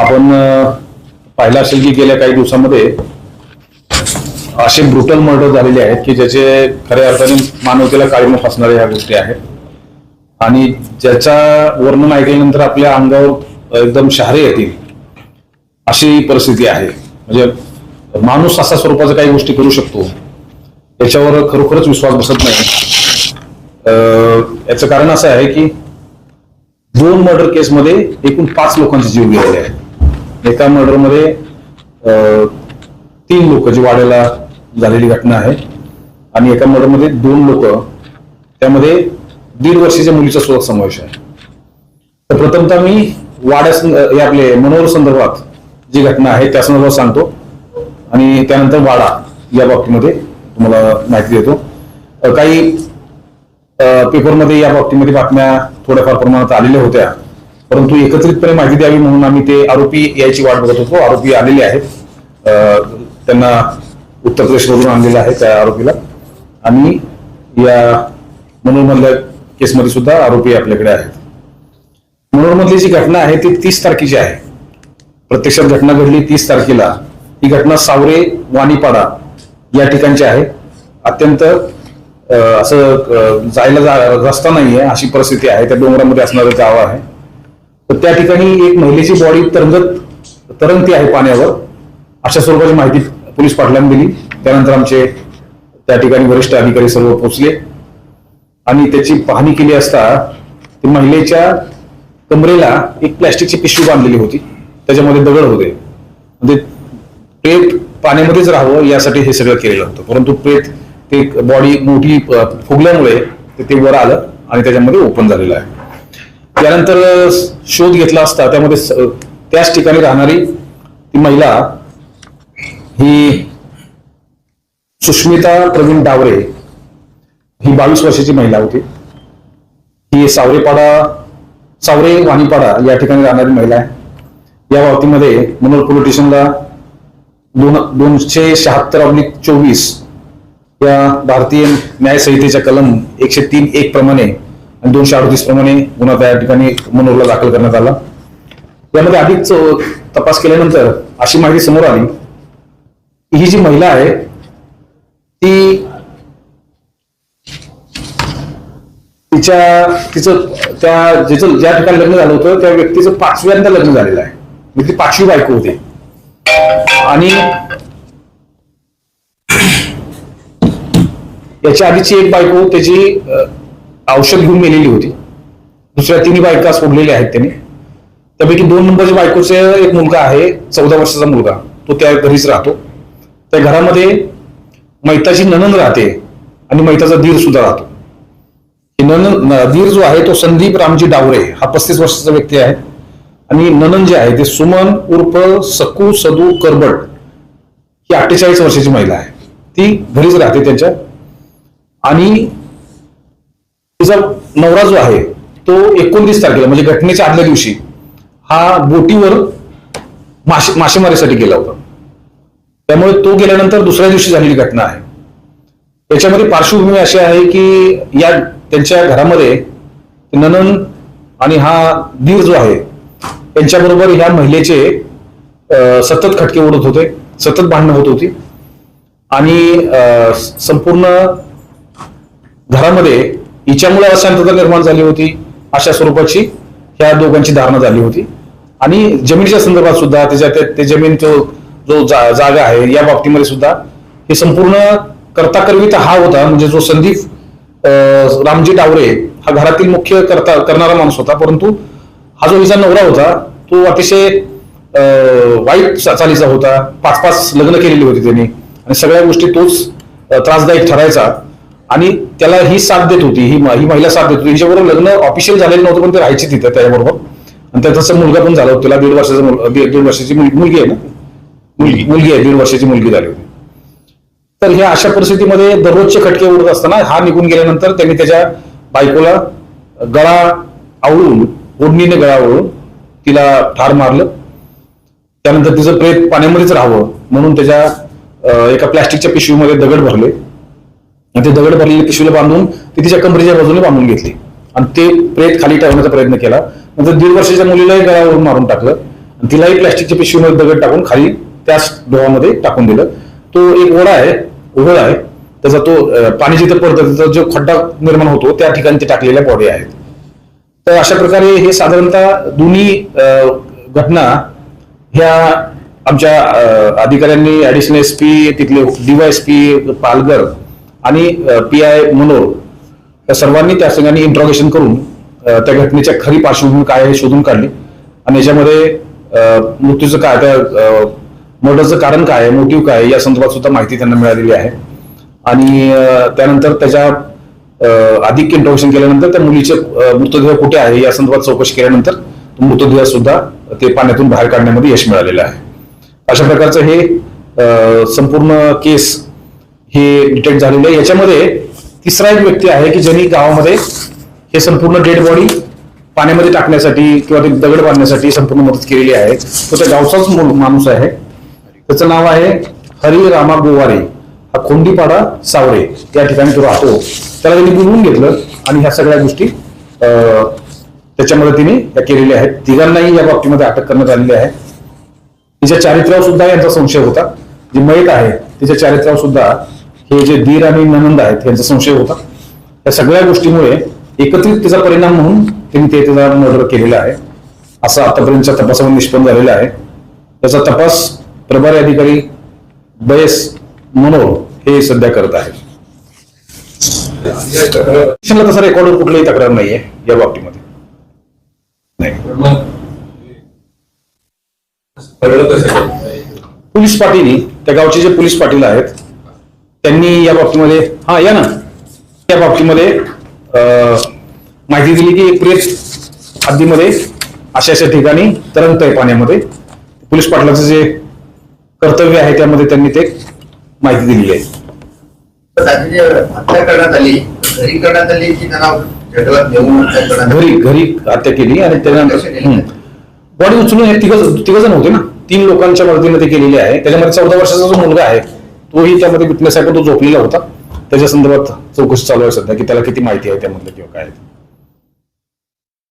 आपण पाहिलं असेल की गेल्या काही दिवसामध्ये असे ब्रुटल मर्डर झालेले आहेत की ज्याचे खऱ्या अर्थाने मानवतेला काळीमा फासणाऱ्या ह्या गोष्टी आहेत. आणि ज्याचा वर्णन ऐकल्यानंतर आपल्या अंगावर एकदम शहारे येतील अशी परिस्थिती आहे. म्हणजे माणूस असा स्वरूपाच्या काही गोष्टी करू शकतो. याच्यावर खरोखरच विश्वास बसत नाही. अं, याचं कारण असं आहे की दोन मर्डर केसमध्ये एकूण पाच लोकांचे जीव गेलेले आहेत. एका मर्डरमध्ये तीन लोक जी वाड्याला झालेली घटना आहे आणि एका मर्डरमध्ये दोन लोक त्यामध्ये दीड वर्षाच्या मुलीचा सुद्धा समावेश आहे. तर प्रथमतः मी वाड्या सं- आपले मनोहर संदर्भात जी घटना आहे त्या संदर्भात सांगतो. आणि त्यानंतर वाडा या बाबतीमध्ये तुम्हाला माहिती देतो. काही पेपरमध्ये या बाबतीमध्ये बातम्या थोड्याफार प्रमाणात आलेल्या होत्या. परंतु एकत्रितपणे माहिती द्यावी म्हणून आम्ही ते आरोपी यायची वाट बघत होतो. आरोपी आलेले आहेत. त्यांना उत्तर प्रदेशमधून आणलेलं आहे त्या आरोपीला. आणि या मनोरमधल्या केसमध्ये सुद्धा आरोपी आपल्याकडे आहेत. मनोरमधली जी घटना आहे ती तीस तारखेची आहे. प्रत्यक्षात घटना घडली तीस तारखेला. ही घटना सावरे वाणीपाडा या ठिकाणची आहे. अत्यंत असं जायला जा- रस्ता नाहीये अशी परिस्थिती आहे. त्या डोंगरामध्ये असणारं गाव आहे. तर त्या ठिकाणी एक महिलेची बॉडी तरंगत तरंगती आहे पाण्यावर. अशा स्वरूपाची माहिती पोलीस पाटलांनी दिली. त्यानंतर आमचे त्या ठिकाणी वरिष्ठ अधिकारी सर्व पोहोचले. आणि त्याची पाहणी केली असता ती महिलेच्या कमरेला एक प्लॅस्टिकची पिशवी बांधलेली होती. त्याच्यामध्ये दगड होते. म्हणजे प्रेत पाण्यामध्येच राहावं यासाठी हे सगळं केलेलं होतं. परंतु प्रेत ते बॉडी मोठी फुगल्यामुळे ते- ते वर आलं आणि त्याच्यामध्ये ओपन झालेलं आहे. त्यानंतर शोध घेतला असता त्यामध्ये त्याच ठिकाणी राहणारी ती महिला ही सुष्मिता प्रवीण डावरे ही बावीस वर्षाची महिला होती. ही सावरेपाडा सावरे वाणीपाडा या ठिकाणी राहणारी महिला आहे. या बाबतीमध्ये मनोर पोलीस स्टेशनला दोन दोनशे शहात्तर अब्लिक चोवीस या भारतीय न्याय संहितेच्या कलम एकशे तीन एक प्रमाणे आणि दोनशे अडतीस प्रमाणे गुन्हा त्या ठिकाणी मनोरला दाखल करण्यात आला. यामध्ये अधिक तपास केल्यानंतर अशी माहिती समोर आली की ही जी महिला आहे ती तिच्या तिचं त्या जिचं ज्या ठिकाणी लग्न झालं होतं त्या व्यक्तीचं पाचव्यांदा लग्न झालेलं आहे. म्हणजे ती पाचवी बायको होती. आणि याच्या आधीची एक बायको त्याची औषध घेऊन गेलेली होती. दुसऱ्या तिन्ही बायका सोडलेल्या आहेत त्याने. त्यापैकी दोन नंबरच्या बायकोचे एक मुलगा आहे चौदा वर्षाचा मुलगा. तो त्या घरीच राहतो. त्या घरामध्ये मैताची ननंद राहते आणि मैताचा दीर सुद्धा राहतो. ननंद न- दीर जो आहे तो संदीप रामजी डावरे हा पस्तीस वर्षाचा व्यक्ती आहे. आणि ननंद जे आहे ते सुमन उर्फ सकू सदू करबट ही अठ्ठेचाळीस वर्षाची महिला आहे. ती घरीच राहते त्यांच्या. आणि तिचा नवरा जो आहे तो एकोणतीस तारखेला म्हणजे घटनेच्या आदल्या दिवशी हा बोटीवर मासे मासेमारीसाठी गेला होता. त्यामुळे तो गेल्यानंतर दुसऱ्या दिवशी झालेली घटना आहे. याच्यामध्ये पार्श्वभूमी अशी आहे की या त्यांच्या घरामध्ये ननन आणि हा दीर जो आहे त्यांच्याबरोबर ह्या महिलेचे सतत खटके उडत होते सतत भांडणं होत होती. आणि अं, संपूर्ण घरामध्ये हिच्यामुळे अशांतता निर्माण झाली होती अशा स्वरूपाची ह्या दोघांची धारणा झाली होती. आणि जमिनीच्या संदर्भात सुद्धा त्याच्या ते- ते जमीन तो जो जा- जागा आहे या बाबतीमध्ये सुद्धा हे संपूर्ण करता करविता हा होता. म्हणजे जो संदीप रामजी डावरे हा घरातील मुख्य करता करणारा माणूस होता. परंतु हा जो हिचा नवरा होता तो अतिशय वाईट चा- चालीचा होता. पाच पाच लग्न केलेली होती त्यांनी. आणि सगळ्या गोष्टी तोच त्रासदायक ठरायचा. आणि त्याला ही साथ देत होती ही ही महिला साथ देत होती. हिच्याबरोबर लग्न ऑफिशियल झालेलं नव्हतं पण ते राहायची तिथं त्याच्याबरोबर. आणि त्याचा मुलगा पण झाला होता. त्याला दीड वर्षाचा मुल- दीड वर्षाची मुलगी आहे ना? मुलगी. मुलगी आहे दीड वर्षाची मुलगी झाली होती. तर ह्या अशा परिस्थितीमध्ये दररोजचे खटके उडत असताना हा निघून गेल्यानंतर त्यांनी त्याच्या बायकोला गळा आवळून ओढणीने गळा आवळून तिला ठार मारलं. त्यानंतर तिचं प्रेत पाण्यामध्येच राहावं म्हणून त्याच्या एका प्लॅस्टिकच्या पिशवीमध्ये दगड भरले. आणि ते दगड भरलेल्या पिशवीला बांधून ती तिच्या कमरेच्या बाजूने बांधून घेतली. आणि ते प्रेत खाली ठेवण्याचा प्रयत्न केला. नंतर दीड वर्षाच्या मुलीलाही गळावरून मारून टाकलं. आणि तिलाही प्लॅस्टिकच्या पिशवीमध्ये दगड टाकून खाली त्याच डोहामध्ये टाकून दिलं. तो एक ओढा आहे उघड आहे. त्याचा तो पाणी जिथे पडतं त्याचा जो खड्डा निर्माण होतो त्या ठिकाणी ते टाकलेल्या बॉडी आहेत. तर अशा प्रकारे हे साधारणतः दोन्ही घटना ह्या आमच्या अधिकाऱ्यांनी ऍडिशनल एस पी तिथले डीवायएसपी पालघर आणि पी आय मनोर या सर्वांनी त्या संघाने इंट्रॉगेशन करून त्या घटनेच्या खरी पार्श्वभूमी काय हे शोधून काढली. आणि याच्यामध्ये मृत्यूचं काय त्या मर्डरचं कारण काय आहे मोटिव्ह काय या संदर्भात सुद्धा माहिती त्यांना मिळालेली आहे. आणि त्यानंतर त्याच्या अधिक इंट्रोगेशन केल्यानंतर त्या मुलीचे मृतदेह कुठे आहे या संदर्भात चौकशी केल्यानंतर मृतदेह सुद्धा ते पाण्यातून बाहेर काढण्यामध्ये यश मिळालेलं आहे. अशा प्रकारचं हे संपूर्ण केस हे डिटेक्ट झालेले आहे. याच्यामध्ये तिसरा एक व्यक्ती आहे की ज्यांनी गावामध्ये हे संपूर्ण डेड बॉडी पाण्यामध्ये टाकण्यासाठी किंवा ते दगड बांधण्यासाठी संपूर्ण मदत केलेली आहे. तो त्या गावचाच माणूस आहे. त्याचं नाव आहे हरी रामा गोवारे. हा खोंडीपाडा सावरे या ठिकाणी तो राहतो. त्याला त्यांनी बोलवून घेतलं आणि ह्या सगळ्या गोष्टी अं, त्याच्या मदतीने केलेल्या आहेत. तिघांनाही या बाबतीमध्ये अटक करण्यात आलेली आहे. तिच्या चारित्र्यावर सुद्धा यांचा संशय होता. जी मयत आहे तिच्या चारित्र्यावर सुद्धा हे जे दीर आणि ननंद आहेत यांचा संशय होता. या सगळ्या गोष्टीमुळे एकत्रित तिचा परिणाम म्हणून त्यांनी ते तिचा मर्डर केलेला आहे. असं आतापर्यंतच्या तपासावर निष्पन्न झालेला आहे. त्याचा तपास प्रभारी अधिकारी बयस मनोर हे सध्या करत आहेत. स्टेशनला तसा रेकॉर्डवर कुठलीही तक्रार नाहीये या बाबतीमध्ये. नाही. पोलीस पाटील त्या गावचे जे पोलीस पाटील आहेत त्यांनी या बाबतीमध्ये हा या ना. या बाबतीमध्ये माहिती दिली की प्रेत हद्दीमध्ये अशा अशा ठिकाणी तरंगत आहे पाण्यामध्ये. पोलीस पाटलाचं जे कर्तव्य आहे त्यामध्ये त्यांनी ते माहिती दिलेली आहे. हत्या करण्यात आली घरी करण्यात आली की त्यांना? घरी घरी हत्या केली आणि त्यानंतर बॉडी उचलून हे तिघ तिघ जण होते ना. तीन लोकांच्या मदतीने ते केलेले आहे. त्याच्यामध्ये चौदा वर्षाचा जो मुलगा आहे तोही त्यामध्ये विटनेस आहे पण तो झोपलेला होता त्याच्या संदर्भात चौकशी चालू आहे सध्या की त्याला किती माहिती आहे त्यामधलं किंवा काय आहे.